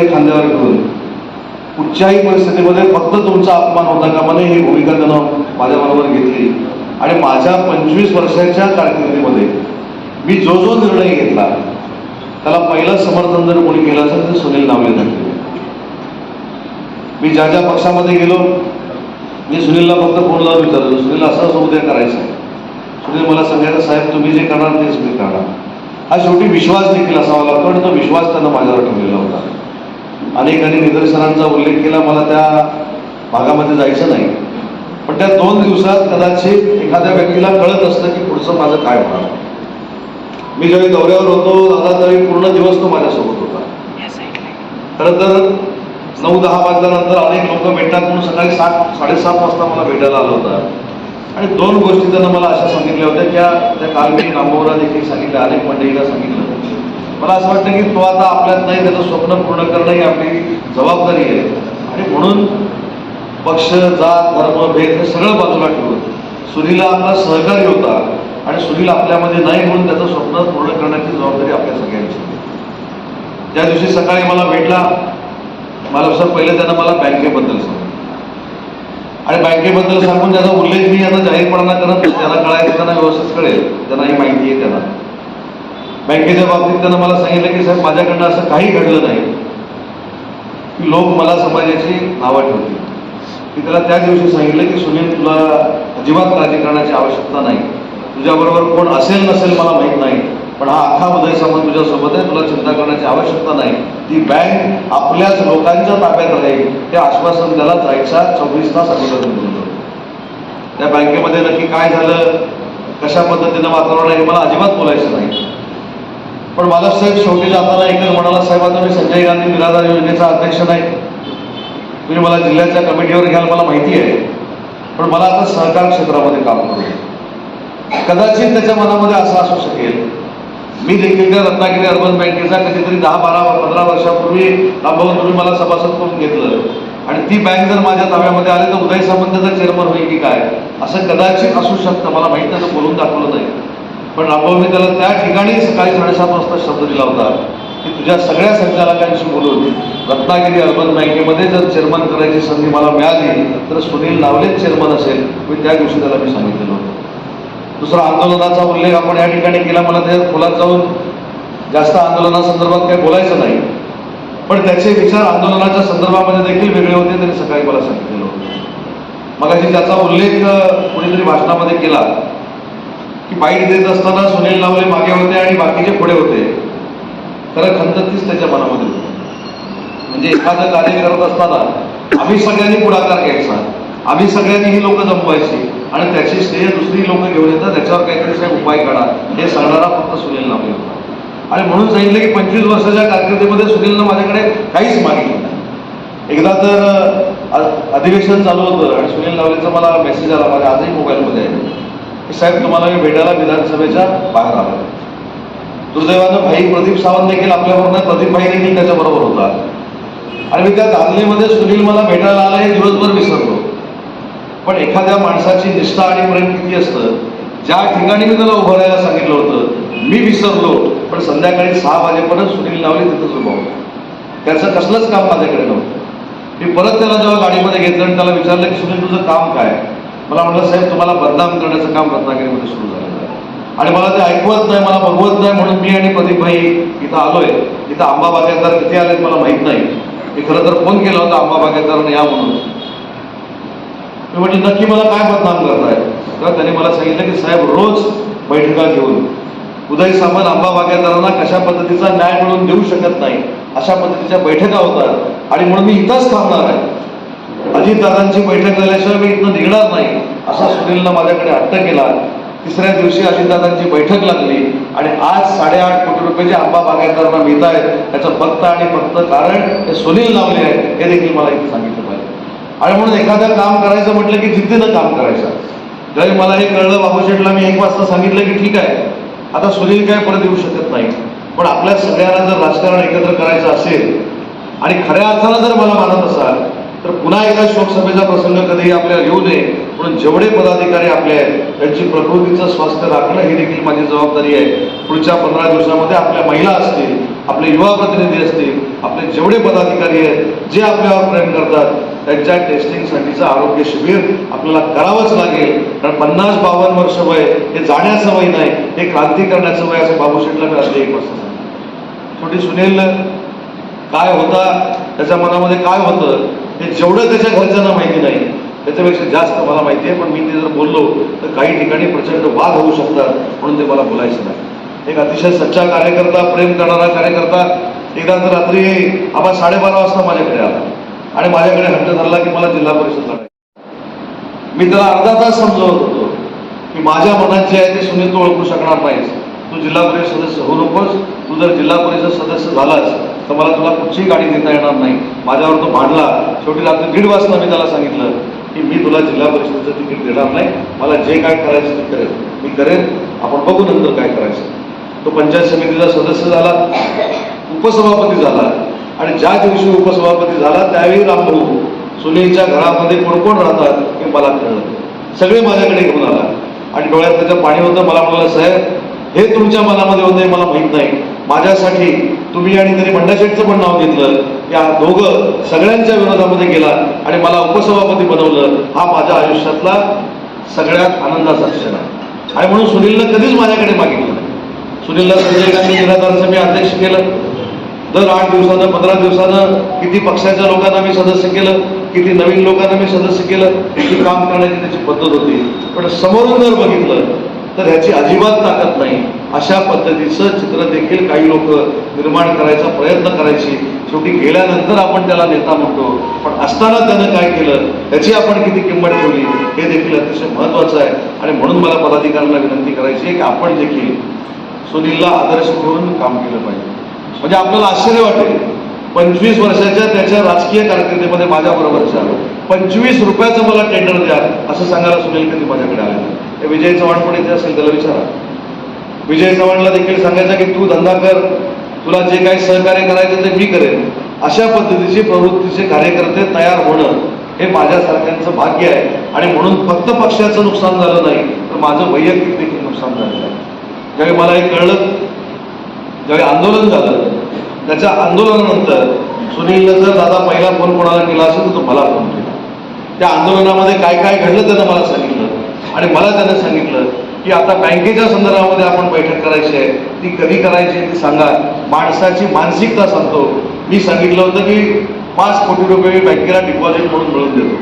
जबाबदारी खांद्यावर घेऊन. कुठच्याही परिस्थितीमध्ये फक्त तुमचा अपमान होता का? म्हणे ही भूमिका त्यानं माझ्याबरोबर घेतली. आणि माझ्या पंचवीस वर्षाच्या कारकिर्दीमध्ये मी जो जो निर्णय घेतला त्याला पहिलं समर्थन जर कोणी केलं असेल तर सुनील नावले झाले मी ज्या ज्या पक्षामध्ये गेलो मी सुनीलला फक्त फोन लावून विचारलो सुनील असं असं उद्या करायचं आहे सुनील मला सांगायचं साहेब तुम्ही जे करणार तेच मी करणार. हा शेवटी विश्वास देखील असावा लागतो आणि तो विश्वास त्यानं माझ्यावर ठेवलेला होता. अनेकांनी निदर्शनांचा उल्लेख केला. मला त्या भागामध्ये जायचं नाही. पण त्या दोन दिवसात कदाचित एखाद्या व्यक्तीला कळत असतं की पुढचं माझं काय होणार. मी ज्यावेळी दौऱ्यावर होतो दादा त्यावेळी पूर्ण दिवस तो माझ्यासोबत होता. खरं तर नऊ दहा वाजल्यानंतर अनेक लोक भेटतात म्हणून सकाळी सात साडेसात वाजता मला भेटायला आलं होतं. आणि दोन गोष्टी त्यानं मला अशा सांगितल्या होत्या की त्या- काल मी नामोरा देखील सांगितल्या अनेक मंडळीला सांगितलं मला असं वाटतं की तो आता आपल्यात नाही त्याचं स्वप्न पूर्ण करणं ही आपली जबाबदारी आहे. आणि म्हणून पक्ष जात धर्म भेद हे सगळं बाजूला ठेवून सुनीला आपला सहकारी होता आणि सुनील आपल्यामध्ये नाही म्हणून त्याचं स्वप्न पूर्ण करण्याची जबाबदारी आपल्या सगळ्यांची. त्या दिवशी सकाळी मला भेटला. मला सर पहिले त्यानं मला बँकेबद्दल सांगितलं. आणि बँकेबद्दल सांगून त्याचा उल्लेख मी आता जाहीरपणा करत त्यांना कळायचं त्यांना व्यवस्थित कळेल. त्यांना ही माहिती आहे त्यांना. बँकेच्या बाबतीत त्यांना मला सांगितलं की साहेब माझ्याकडनं असं काही घडलं नाही. की लोक मला समाजाची नावं ठेवतील की त्याला त्या दिवशी सांगितलं की सुनील तुला अजिबात काळजी करण्याची आवश्यकता नाही. तुझ्याबरोबर कोण असेल नसेल मला माहीत नाही. पण हा अख्खा उदय सामंत तुझ्यासोबत आहे. तुला चिंता करण्याची आवश्यकता नाही. ती बँक आपल्याच लोकांच्या ताब्यात राहील. ते आश्वासन त्याला जायच्या चोवीस तास अगोदर दिलं होतं. त्या बँकेमध्ये नक्की काय झालं? कशा पद्धतीनं वातावरण आहे हे मला अजिबात बोलायचं नाही. पण मला साहेब शेवटी जाताना एकच म्हणाला साहेब आता मी संजय गांधी निराधार योजनेचा अध्यक्ष नाही. तुम्ही मला जिल्ह्याच्या कमिटीवर घ्याल मला माहिती आहे. पण मला आता सहकार क्षेत्रामध्ये काम करू कदाचित त्याच्या मनामध्ये असं असू शकेल. मी देखील त्या रत्नागिरी अर्बन बँकेचा कधीतरी दहा बारा पंधरा वर्षापूर्वी राबवून तुम्ही मला सभासद करून घेतलं. आणि ती बँक जर माझ्या ताब्यामध्ये आली तर उदय सामंतचा चेअरमन होईल की काय? असं कदाचित असू शकतं. मला माहीत नाही बोलून दाखवलं नाही. पण राबवून मी त्याला त्या ठिकाणी सकाळी साडेसात वाजता शब्द दिला होता की तुझ्या सगळ्या संचालकांशी बोलून रत्नागिरी अर्बन बँकेमध्ये जर चेअरमन करायची संधी मला मिळाली तर सुनील नावलेच चेअरमन असेल. मी त्या दिवशी त्याला मी सांगितलेलं होतं. दुसरा आंदोलनाचा उल्लेख आपण या ठिकाणी केला मला त्याच्यात खोलात जाऊन जास्त आंदोलनासंदर्भात काही बोलायचं नाही. पण त्याचे विचार आंदोलनाच्या संदर्भामध्ये देखील वेगळे होते त्यांनी सकाळी मला सांगितलेलं होतं. मगाशी त्याचा उल्लेख कुणीतरी भाषणामध्ये केला की बाईट देत असताना सुनील लावले मागे होते आणि बाकीचे पुढे होते. खरं खंत तीच त्याच्या मनामध्ये म्हणजे एखादं कार्य करत असताना आम्ही सगळ्यांनी पुढाकार घ्यायचा. आम्ही सगळ्यांनी ही लोक जमवायची आणि त्याची श्रेय दुसरी लोक घेऊन येतात त्याच्यावर काहीतरी साहेब उपाय काढा. हे सांगणारा फक्त सुनील नावले होता. आणि म्हणून सांगितलं की पंचवीस वर्षाच्या कारकिर्दीमध्ये सुनीलनं माझ्याकडे काहीच मागितलं नाही. एकदा तर अधिवेशन चालू होतं आणि सुनील नावलेचा मला मेसेज आला माझ्या आजही मोबाईलमध्ये आहे. साहेब तुम्हाला मी भेटायला विधानसभेच्या बाहेर आलो. दुर्दैवानं भाई प्रदीप सावंत देखील आपल्याबरोबर प्रदीप भाई देखील त्याच्याबरोबर होता. आणि मी त्या दादलीमध्ये सुनील मला भेटायला आला हे दिवसभर विसरलो. पण एखाद्या माणसाची निष्ठा आणि प्रेम किती असतं? ज्या ठिकाणी मी त्याला उभं राहायला सांगितलं होतं मी विसरलो. पण संध्याकाळी सहा वाजेपर्यंत सुनील नावले तिथंच उभा होतं. त्याचं कसलंच काम माझ्याकडे नव्हतं. मी परत त्याला जेव्हा गाडीमध्ये घेतलं आणि त्याला विचारलं की सुनील तुझं काम काय? मला म्हटलं साहेब तुम्हाला बदनाम करण्याचं काम रत्नागिरीमध्ये सुरू झालेलं आहे. आणि मला ते ऐकवत नाही मला बघवत नाही म्हणून मी आणि प्रदीप भाई इथं आलोय. इथं आंबा बागेदार किती आले मला माहीत नाही. मी खरं तर फोन केला होता आंबा बागेदारांना या म्हणून. मी म्हटलं नक्की मला काय बदनाम करताय? तेव्हा त्यांनी मला सांगितलं की साहेब रोज बैठका घेऊन उदय सामंत आंबा बागेदारांना कशा पद्धतीचा न्याय मिळवून देऊ शकत नाही? अशा पद्धतीच्या बैठका होतात आणि म्हणून मी इथंच थांबणार आहे. अजितदादांची बैठक झाल्याशिवाय मी इथनं निघणार नाही असा सुनीलनं माझ्याकडे हट्ट केला. तिसऱ्या दिवशी अजितदादांची बैठक लागली आणि आज साडेआठ कोटी रुपये जे आंबा बागायतदारांना मिळत आहेत त्याचं फक्त आणि फक्त कारण हे सुनील लावले आहे हे देखील मला इथे सांगितलं पाहिजे. आणि म्हणून एखादं काम करायचं म्हटलं की जिद्दीनं काम करायचं. जरी मला हे कळलं बाबूशेठला मी एक वाजता सांगितलं की ठीक आहे आता सुनील काय परत येऊ शकत नाही. पण आपल्या सगळ्यांना जर राजकारण एकत्र करायचं असेल आणि खऱ्या अर्थानं जर मला मानत असाल तर पुन्हा एकदा शोकसभेचा प्रसंग कधी आपल्याला येऊ नये म्हणून जेवढे पदाधिकारी आपले आहेत त्यांची प्रकृतीचं स्वास्थ्य राखणं ही देखील माझी जबाबदारी आहे पुढच्या पंधरा दिवसामध्ये आपल्या महिला असतील आपले युवा प्रतिनिधी असतील आपले जेवढे पदाधिकारी आहेत जे आपल्यावर प्रेम करतात त्यांच्या टेस्टिंगसाठीचं आरोग्य शिबिर आपल्याला करावंच लागेल कारण पन्नास बावन्न वर्ष वय हे जाण्याचं वय नाही हे क्रांती करण्याचं वय असं बाबू शेटला मी असले एक वर्ष सांगितलं. शेवटी सुनील काय होता त्याच्या मनामध्ये काय होतं हे जेवढं त्याच्या घरच्यांना माहिती नाही त्याच्यापेक्षा जास्त मला माहिती आहे. पण मी ते जर बोललो तर काही ठिकाणी प्रचंड वाद होऊ शकतात म्हणून ते मला बोलायचं नाही. एक अतिशय सच्चा कार्यकर्ता प्रेम करणारा कार्यकर्ता एकदा तर रात्री आबा साडेबारा वाजता माझ्याकडे आला. आणि माझ्याकडे हट्ट धरला की मला जिल्हा परिषद लढायची मी त्याला अर्धा तास समजवत होतो की माझ्या मनात जे आहे ते सुनील तू ओळखू शकणार नाहीस. तू जिल्हा परिषद सदस्य होऊ नकोस. तू जर जिल्हा परिषद सदस्य झालास तर मला तुला कुठचीही गाडी देता येणार नाही. माझ्यावर तो भांडला. शेवटी रात्री दीड वाजता मी त्याला सांगितलं की मी तुला जिल्हा परिषदेचं तिकीट देणार नाही. मला जे काय करायचं ते करेन मी करेन. आपण बघू नंतर काय करायचं. तो पंचायत समितीचा सदस्य झाला. उपसभापती झाला. आणि ज्या दिवशी उपसभापती झाला त्यावेळी रामभाऊ सुनीलच्या घरामध्ये कोण कोण राहतात हे मला कळलं. सगळे माझ्याकडे घेऊन आला. आणि डोळ्यात त्याचं पाणी होतं. मला म्हणाला साहेब हे तुमच्या मनामध्ये होतं हे मला माहीत नाही. माझ्यासाठी तुम्ही आणि तरी भंडाशेठचं पण नाव घेतलं. या दोघं सगळ्यांच्या विरोधामध्ये गेला आणि मला उपसभापती बनवलं हा माझ्या आयुष्यातला सगळ्यात आनंदाचा क्षण आहे. आणि म्हणून सुनीलनं कधीच माझ्याकडे मागितलं नाही. सुनीलला संजय गांधी निराधारचं मी अध्यक्ष केलं. दर आठ दिवसानं पंधरा दिवसानं किती पक्षाच्या लोकांना मी सदस्य केलं किती नवीन लोकांना मी सदस्य केलं किती काम करण्याची त्याची पद्धत होती. पण समोरून जर बघितलं तर ह्याची अजिबात ताकद नाही. अशा पद्धतीचं चित्र देखील काही लोक निर्माण करायचा प्रयत्न करायची. शेवटी गेल्यानंतर आपण त्याला नेता म्हणतो. पण असताना त्यानं काय केलं? त्याची आपण किती किंमत ठेवली? हे देखील अतिशय महत्त्वाचं आहे. आणि म्हणून मला पदाधिकाऱ्यांना विनंती करायची आहे की आपण देखील सुनीलला आदर्श करून काम केलं पाहिजे. म्हणजे आपल्याला आश्चर्य वाटेल. पंचवीस वर्षाच्या त्याच्या राजकीय कारकिर्दीमध्ये माझ्या बरोबरच्या पंचवीस रुपयाचं मला टेंडर द्या असं सांगायला सुनील कधी माझ्याकडे आले विजय चव्हाण पण इथे असेल त्याला विचारा. विजय चव्हाणला देखील सांगायचं की तू धंदा कर तुला जे काही सहकार्य करायचं ते मी करेन. अशा पद्धतीचे प्रवृत्तीचे कार्यकर्ते तयार होणं हे माझ्यासारख्यांचं भाग्य आहे. आणि म्हणून फक्त पक्षाचं नुकसान झालं नाही तर माझं वैयक्तिक देखील नुकसान झालेलं आहे. ज्यावेळी मला हे कळलं ज्यावेळी आंदोलन झालं त्याच्या आंदोलनानंतर सुनीलनं जर दादा पहिला फोन कोणाला केला असेल तर तो मला फोन केला. त्या आंदोलनामध्ये काय काय घडलं त्यानं मला सांगितलं. आणि मला त्यानं सांगितलं की आता बँकेच्या संदर्भामध्ये आपण बैठक करायची आहे ती कधी करायची आहे ती सांगा. माणसाची मानसिकता सांगतो. मी सांगितलं होतं की पाच कोटी रुपये मी बँकेला डिपॉझिट म्हणून मिळवून देतो.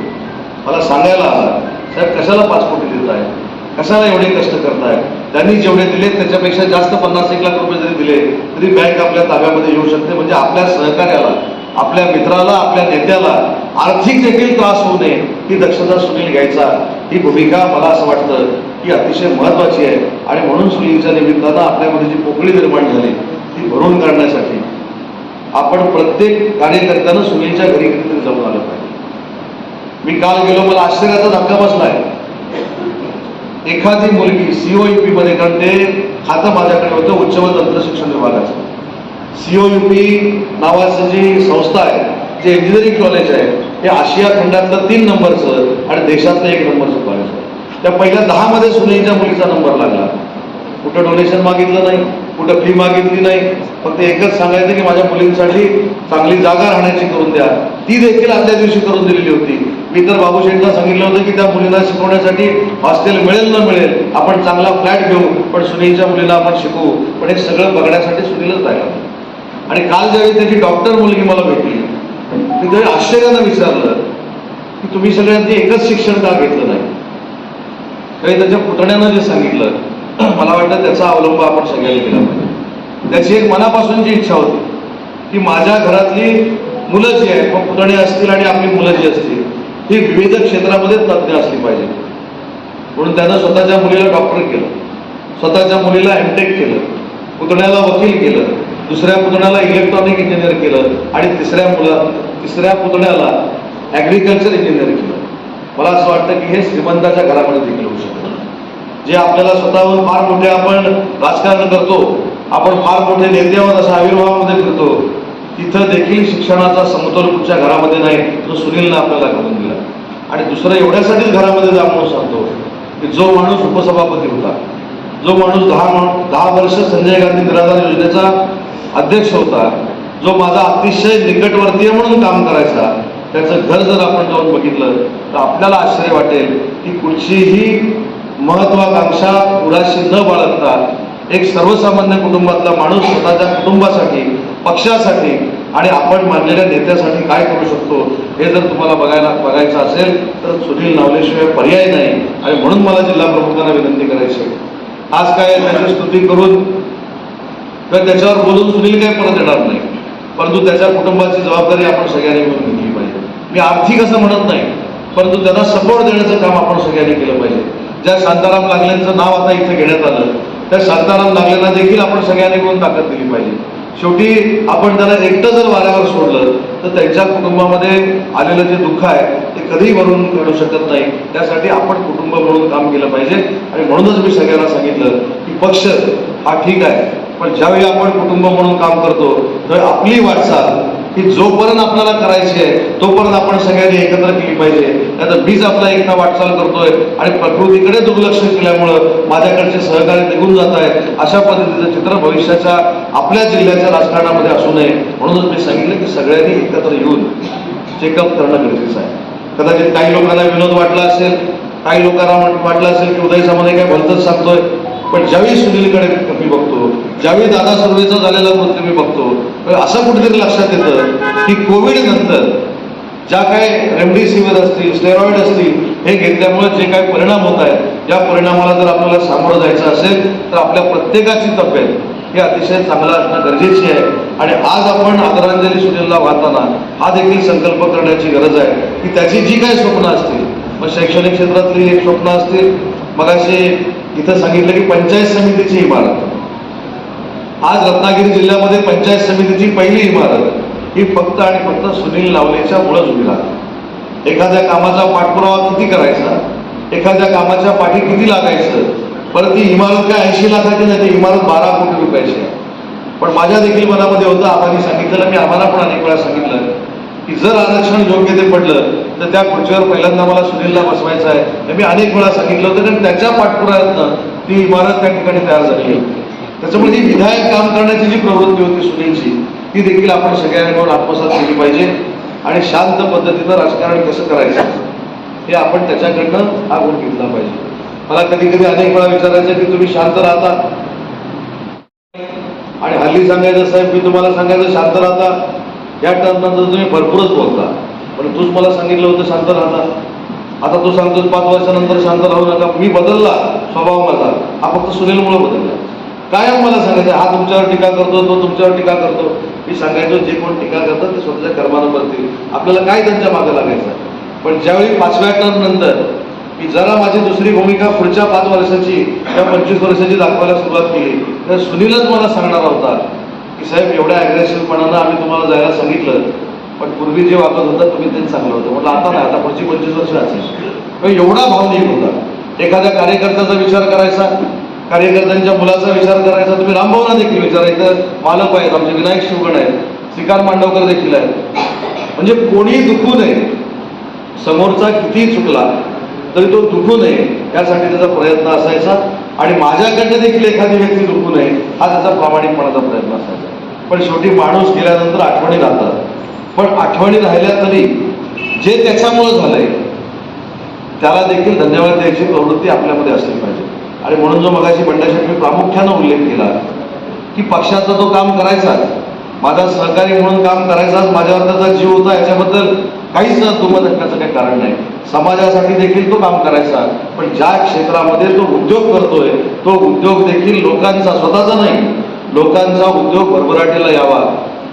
मला सांगायला आला. साहेब कशाला पाच कोटी देत आहे कशाला एवढे कष्ट करताय? त्यांनी जेवढे दिले त्याच्यापेक्षा जास्त पन्नास एक लाख रुपये जरी दिले तरी बँक आपल्या ताब्यामध्ये येऊ शकते. म्हणजे आपल्या सहकार्याला आपल्या मित्राला आपल्या नेत्याला आर्थिक देखील त्रास होऊ नये ही दक्षता सुनील घ्यायचा ही भूमिका मला असं वाटतं. ही अतिशय महत्वाची आहे. आणि म्हणून सुनीलच्या निमित्तानं आपल्यामध्ये जी पोकळी निर्माण झाली ती भरून काढण्यासाठी आपण प्रत्येक कार्यकर्त्यानं सुनीलच्या घरी कधीतरी जाऊन आलं पाहिजे. मी काल गेलो मला आश्चर्याचा धक्का बसलाय एखादी मुलगी सीओयुपी मध्ये कारण ते खातं माझ्याकडे होतं उच्च व तंत्र शिक्षण विभागाचं. सीओयुपी नावाचं जी संस्था आहे जे इंजिनिअरिंग कॉलेज आहे हे आशिया खंडातलं तीन नंबरचं आणि देशातलं एक नंबरचं कॉलेज आहे. त्या पहिल्या दहामध्ये सुनीलच्या मुलीचा नंबर लागला. कुठं डोनेशन मागितलं नाही कुठं फी मागितली नाही फक्त एकच सांगायचं की माझ्या मुलींसाठी चांगली जागा राहण्याची करून द्या. ती देखील आदल्या दिवशी करून दिलेली होती. मी तर बाबूशेठला सांगितलं होतं की त्या मुलींना शिकवण्यासाठी हॉस्टेल मिळेल न मिळेल आपण चांगला फ्लॅट घेऊ पण सुनीलच्या मुलीला आपण शिकवू. पण हे सगळं बघण्यासाठी सुनीलच राहिला आणि काल ज्यावेळी त्याची डॉक्टर मुलगी मला भेटली मी त्यावेळी आश्चर्यानं विचारलं की तुम्ही सगळ्यांनी एकच शिक्षण का घेतलं नाही? काही त्याच्या पुतण्यानं जे सांगितलं मला वाटतं त्याचा अवलंब आपण सगळ्यांनी केला पाहिजे. त्याची एक मनापासूनची इच्छा होती की माझ्या घरातली मुलं जी आहेत मग पुतणे असतील आणि आपली मुलं जी असतील ही विविध क्षेत्रामध्ये तज्ज्ञ असली पाहिजे. म्हणून त्यानं स्वतःच्या मुलीला डॉक्टर केलं स्वतःच्या मुलीला एमटेक केलं पुतण्याला वकील केलं दुसऱ्या पुतण्याला इलेक्ट्रॉनिक इंजिनियर केलं आणि तिसऱ्या मुला तिसऱ्या पुतण्याला ॲग्रिकल्चर इंजिनियर केलं. मला असं वाटतं की हे श्रीमंताच्या घरामध्ये देखील होऊ शकतं. जे आपल्याला स्वतःहून फार मोठे आपण राजकारण करतो आपण फार मोठे नेते आहोत अशा आविर्भावामध्ये करतो तिथं देखील शिक्षणाचा समतोल कुठच्या घरामध्ये नाही तो सुनीलनं आपल्याला करून दिला. आणि दुसरं एवढ्यासाठीच घरामध्ये जा म्हणून सांगतो की जो माणूस उपसभापती होता जो माणूस दहा माणूस दहा वर्ष संजय गांधी निराधार योजनेचा अध्यक्ष होता जो माझा अतिशय निकटवर्तीय म्हणून काम करायचा त्याचं घर जर आपण जाऊन बघितलं तर आपल्याला आश्चर्य वाटेल की कुठचीही महत्वाकांक्षा उडाशी न बाळगता एक सर्वसामान्य कुटुंबातला माणूस स्वतःच्या कुटुंबासाठी पक्षासाठी आणि आपण मानलेल्या नेत्यासाठी काय करू शकतो हे जर तुम्हाला बघायला बघायचं असेल तर सुनील नावलेशिवाय पर्याय नाही. आणि म्हणून मला जिल्हा प्रमुखांना विनंती करायची आहे. आज काय त्याची स्तुती करून किंवा त्याच्यावर बोलून सुनील काही परत येणार नाही. परंतु त्याच्या कुटुंबाची जबाबदारी आपण सगळ्यांनी मिळून घेतली मी आर्थिक असं म्हणत नाही परंतु त्यांना सपोर्ट देण्याचं काम आपण सगळ्यांनी केलं पाहिजे. ज्या शांताराम लागल्यांचं नाव आता इथं घेण्यात आलं त्या शांताराम लागलेंना देखील आपण सगळ्यांनी मिळून ताकद दिली पाहिजे. शेवटी आपण त्याला एकटं जर वाऱ्यावर सोडलं तर त्यांच्या कुटुंबामध्ये आलेलं जे दुःख आहे ते कधीही भरून काढू शकत नाही. त्यासाठी आपण कुटुंब म्हणून काम केलं पाहिजे. आणि म्हणूनच मी सगळ्यांना सांगितलं की पक्ष हा ठीक आहे पण ज्यावेळी आपण कुटुंब म्हणून काम करतो तर आपली वाटचाल की जोपर्यंत आपल्याला करायची आहे तोपर्यंत आपण सगळ्यांनी एकत्र केली पाहिजे. नाहीतर बीज आपला एकटा वाटचाल करतोय आणि प्रकृतीकडे दुर्लक्ष केल्यामुळं माझ्याकडचे सहकारी निघून जात आहेत अशा पद्धतीचं चित्र भविष्याच्या आपल्या जिल्ह्याच्या राजकारणामध्ये असू नये. म्हणूनच मी सांगितलं की सगळ्यांनी एकत्र येऊन चेकअप करणं गरजेचं आहे. कदाचित काही लोकांना विनोद वाटला असेल काही लोकांना वाटलं असेल की उदय सामंत काय भलतच सांगतोय. पण ज्यावेळी सुनीलकडे मी बघतो ज्यावेळी दादा सर्वेचा झालेला मृत्यू मी बघतो तर असं कुठेतरी लक्षात येतं की कोविड नंतर ज्या काय रेमडेसिवीर असतील स्टेरॉइड असतील हे घेतल्यामुळे जे काही परिणाम होत आहेत या परिणामाला जर आपल्याला सामोरं जायचं असेल तर आपल्या प्रत्येकाची तब्येत ही अतिशय चांगला असणं गरजेची आहे. आणि आज आपण आदरांजली सुनीलला वाहताना हा देखील संकल्प करण्याची गरज आहे की त्याची जी काही स्वप्न असतील मग शैक्षणिक क्षेत्रातली एक स्वप्न असतील मग अशी इथं सांगितलं की पंचायत समितीची इमारत. आज रत्नागिरी जिल्ह्यामध्ये पंचायत समितीची पहिली इमारत. ही फक्त आणि फक्त सुनील लावलेच्या मुळेच उभी राहते एखाद्या कामाचा पाठपुरावा किती करायचा? एखाद्या कामाच्या पाठी किती लागायचं? परत ती इमारत काय ऐंशी लाखाची नाही ती इमारत बारा कोटी रुपयाची आहे. पण माझ्या देखील मनामध्ये होतं आम्हाला सांगितलेलं मी आम्हाला पण अनेक वेळा सांगितलं की जर आरक्षण योग्य ते पडलं तर त्या खुर्चीवर पहिल्यांदा मला सुनीलला बसवायचं आहे. हे मी अनेक वेळा सांगितलं होतं कारण त्याच्या पाठपुराव्यातनं ती इमारत त्या ठिकाणी तयार झाली होती. त्याच्यामुळे जी विधायक काम करण्याची जी प्रवृत्ती होती सुनीलची ती देखील आपण सगळ्यांवर आत्मसात केली पाहिजे आणि शांत पद्धतीनं राजकारण कसं करायचं हे आपण त्याच्याकडनं हा गुण घेतला पाहिजे. मला कधी कधी अनेक वेळा विचारायचं की तुम्ही शांत राहता? आणि हल्ली सांगायचं साहेब मी तुम्हाला सांगायचं शांत राहता? या टर्मनंतर तुम्ही भरपूरच बोलता. पण तूच मला सांगितलं होतं शांत राहता. आता तू सांगतोस पाच वर्षानंतर शांत राहू नका. मी बदलला स्वभाव माझा हा फक्त सुनीलमुळे बदलला. कायम मला सांगायचं हा तुमच्यावर टीका करतो तो तुमच्यावर टीका करतो. मी सांगायचो जे कोण टीका करतात ते स्वतःच्या कर्मानं करतील आपल्याला काय त्यांच्या मागे लागायचं? पण ज्यावेळी पाचव्या टर्म नंतर मी जरा माझी दुसरी भूमिका पुढच्या पाच वर्षाची या पंचवीस वर्षाची दाखवायला सुरुवात केली तर सुनीलच मला सांगणार होता की साहेब एवढ्या अग्रेसिव्हपणानं आम्ही तुम्हाला जायला सांगितलं पण पूर्वी जे वागत होतं तुम्ही तेच चांगलं होतं. म्हटलं आता नाही आता पुढची पंचवीस वर्ष असेल. एवढा भावनिक होता एखाद्या कार्यकर्त्याचा विचार करायचा कार्यकर्त्यांच्या मुलाचा विचार करायचा तुम्ही रामभावना देखील विचारायचं मालक आहेत आमचे विनायक शिवगण आहेत श्रीकांत मांडवकर देखील आहेत. म्हणजे कोणी दुखू नये. समोरचा किती चुकला तरी तो दुखू नये. यासाठी त्याचा प्रयत्न असायचा. आणि माझ्याकडनं देखील एखादी व्यक्ती दुखू नये हा त्याचा प्रामाणिकपणाचा प्रयत्न असायचा. पण शेवटी माणूस गेल्यानंतर आठवणी राहतात. पण आठवणी राहिल्या तरी जे त्याच्यामुळं झालंय त्याला देखील धन्यवाद द्यायची प्रवृत्ती आपल्यामध्ये असली पाहिजे. आणि म्हणून जो मगाशी बंडाशी मी प्रामुख्यानं उल्लेख केला की पक्षाचा तो काम करायचाच. माझा सहकारी म्हणून काम करायचाच माझ्यावर त्याचा जीव होता याच्याबद्दल काहीच दुमत असण्याचं काही कारण नाही. समाजासाठी देखील तो काम करायचा पण ज्या क्षेत्रामध्ये तो उद्योग करतोय तो उद्योग देखील लोकांचा स्वतःचा नाही. लोकांचा उद्योग भरभराटीला यावा.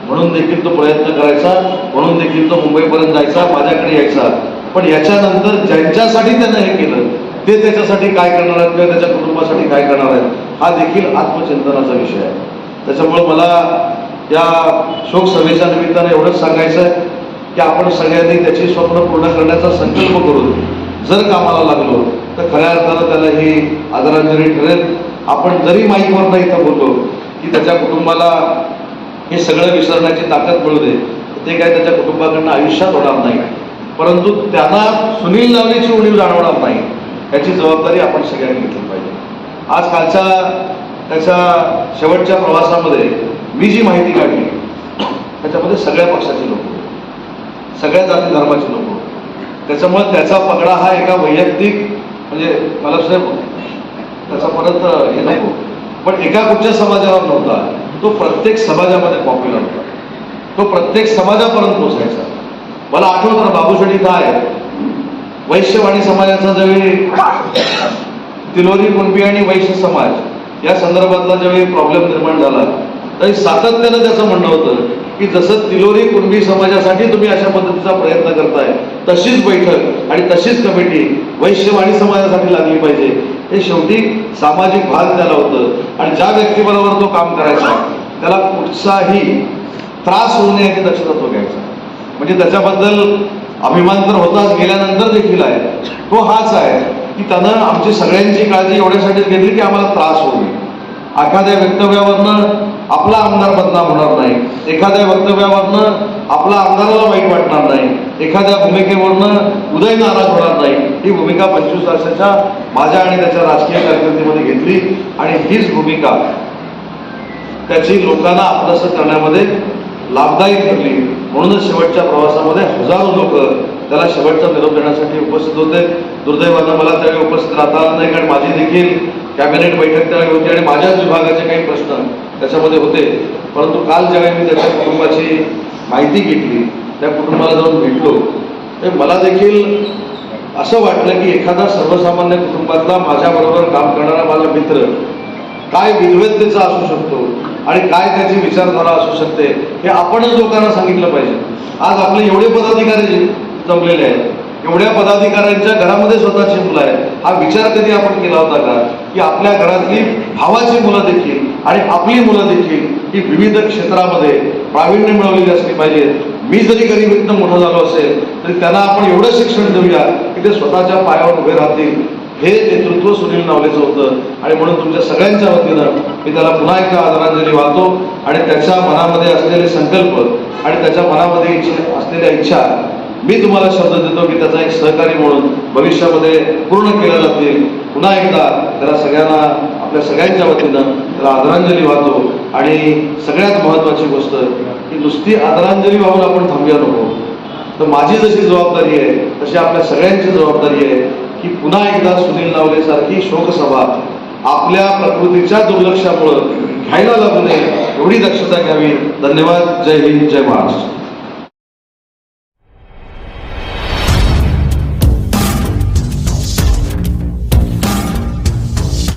म्हणून देखील तो प्रयत्न करायचा म्हणून देखील तो मुंबईपर्यंत जायचा माझ्याकडे यायचा. पण याच्यानंतर ज्यांच्यासाठी त्यानं हे केलं ते त्याच्यासाठी काय करणार आहेत किंवा त्याच्या कुटुंबासाठी काय करणार आहेत हा देखील आत्मचिंतनाचा विषय आहे. त्याच्यामुळे मला या शोकसभेच्या निमित्ताने एवढंच सांगायचं आहे की आपण सगळ्यांनी त्याची स्वप्न पूर्ण करण्याचा संकल्प करून जर कामाला लागलो तर खऱ्या अर्थानं त्याला ही आदरांजली ठरेल. आपण जरी माईकवर नाही इथं बोललो की त्याच्या कुटुंबाला हे सगळं विसरण्याची ताकद मिळू दे. ते काय त्याच्या कुटुंबाकडनं आयुष्यात होणार नाही. परंतु त्यांना सुनील लावण्याची उणीव जाणवणार नाही. याची जबाबदारी आपण सगळ्यांनी घेतली पाहिजे. आज कालच्या त्याच्या शेवटच्या प्रवासामध्ये मी जी माहिती काढली त्याच्यामध्ये सगळ्या पक्षाचे लोक सगळ्या जाती धर्माचे लोक त्याच्यामुळे त्याचा पगडा हा एका वैयक्तिक म्हणजे मला सुद्धा त्याचा परत हे नको. पण एका कुठच्या समाजावर नव्हता. तो प्रत्येक समाजामध्ये पॉप्युलर होता. तो प्रत्येक समाजापर्यंत पोचायचा मला आठवत ना बाबूशेठी काय वैश्यवाणी समाजाचा ज्यावेळी तिलोरी कुणबी आणि वैश्य समाज या संदर्भातला ज्यावेळी प्रॉब्लेम निर्माण झाला तरी सातत्यानं त्याचं म्हणणं होतं की जसं तिलोरी कुणबी समाजासाठी तुम्ही अशा पद्धतीचा प्रयत्न करताय तशीच बैठक आणि तशीच कमिटी वैश्यवाणी समाजासाठी लागली पाहिजे. हे शेवटी सामाजिक भान त्याला होतं. आणि ज्या व्यक्तीबरोबर तो काम करायचा त्याला कुठचाही त्रास होऊ नये याची दक्षता तो घ्यायचा. म्हणजे त्याच्याबद्दल अभिमान तर होताच गेल्यानंतर देखील आहे. तो हाच आहे की त्यानं आमची सगळ्यांची काळजी एवढ्यासाठीच घेतली की आम्हाला त्रास होऊ एखाद्या वक्तव्यावरनं आपला आमदार बदनाम होणार नाही. एखाद्या वक्तव्यावरनं आपला आमदाराला वाईट वाटणार नाही. एखाद्या भूमिकेवरनं उदय नाराज होणार नाही. ही भूमिका पंचवीस वर्षाच्या माझ्या आणि त्याच्या राजकीय कारकिर्दीमध्ये घेतली आणि हीच भूमिका त्याची लोकांना आपलंसं करण्यामध्ये लाभदायी ठरली. म्हणूनच शेवटच्या प्रवासामध्ये हजारो लोक त्याला शेवटचा निरोप देण्यासाठी उपस्थित होते. दुर्दैवानं मला त्यावेळी उपस्थित राहता आलं नाही कारण माझी देखील कॅबिनेट बैठक त्यावेळी होती आणि माझ्याच विभागाचे काही प्रश्न त्याच्यामध्ये होते. परंतु काल ज्यावेळी मी त्याच्या कुटुंबाची माहिती घेतली त्या कुटुंबाला जाऊन भेटलो ते मला देखील असं वाटलं की एखादा सर्वसामान्य कुटुंबातला माझ्याबरोबर काम करणारा माझा मित्र काय विद्वत्तेचा असू शकतो आणि काय त्याची विचारधारा असू शकते हे आपणच लोकांना सांगितलं पाहिजे. आज आपले एवढे पदाधिकारी जमलेले आहेत एवढ्या पदाधिकाऱ्यांच्या घरामध्ये स्वतःची मुलं आहेत हा विचार कधी आपण केला होता का? की आपल्या घरातली भावाची मुलं देखील आणि आपली मुलं देखील ही विविध क्षेत्रामध्ये प्रावीण्य मिळवलेली असली पाहिजेत मी जरी गरिबीतनं मोठं झालो असेल तरी त्यांना आपण एवढं शिक्षण देऊया की ते स्वतःच्या पायावर उभे राहतील. हे नेतृत्व सुनील नावलेचं होतं. आणि म्हणून तुमच्या सगळ्यांच्या वतीनं मी त्याला पुन्हा एकदा आदरांजली वाहतो. आणि त्याच्या मनामध्ये असलेले संकल्प आणि त्याच्या मनामध्ये इच्छा असलेल्या इच्छा मी तुम्हाला शब्द देतो की त्याचा एक सहकारी म्हणून भविष्यामध्ये पूर्ण केल्या जातील. पुन्हा एकदा त्याला सगळ्यांना आपल्या सगळ्यांच्या वतीनं त्याला आदरांजली वाहतो. आणि सगळ्यात महत्त्वाची गोष्ट की नुसती आदरांजली वाहून आपण थांबूया नको. तर माझी जशी जबाबदारी आहे तशी आपल्या सगळ्यांची जबाबदारी आहे की पुन्हा एकदा सुनील नावले सारखी शोकसभा आपल्या प्रकृतीच्या दुर्लक्षामुळं घ्यायला लागू नये एवढी दक्षता घ्यावी. धन्यवाद. जय हिंद जय महाराष्ट्र.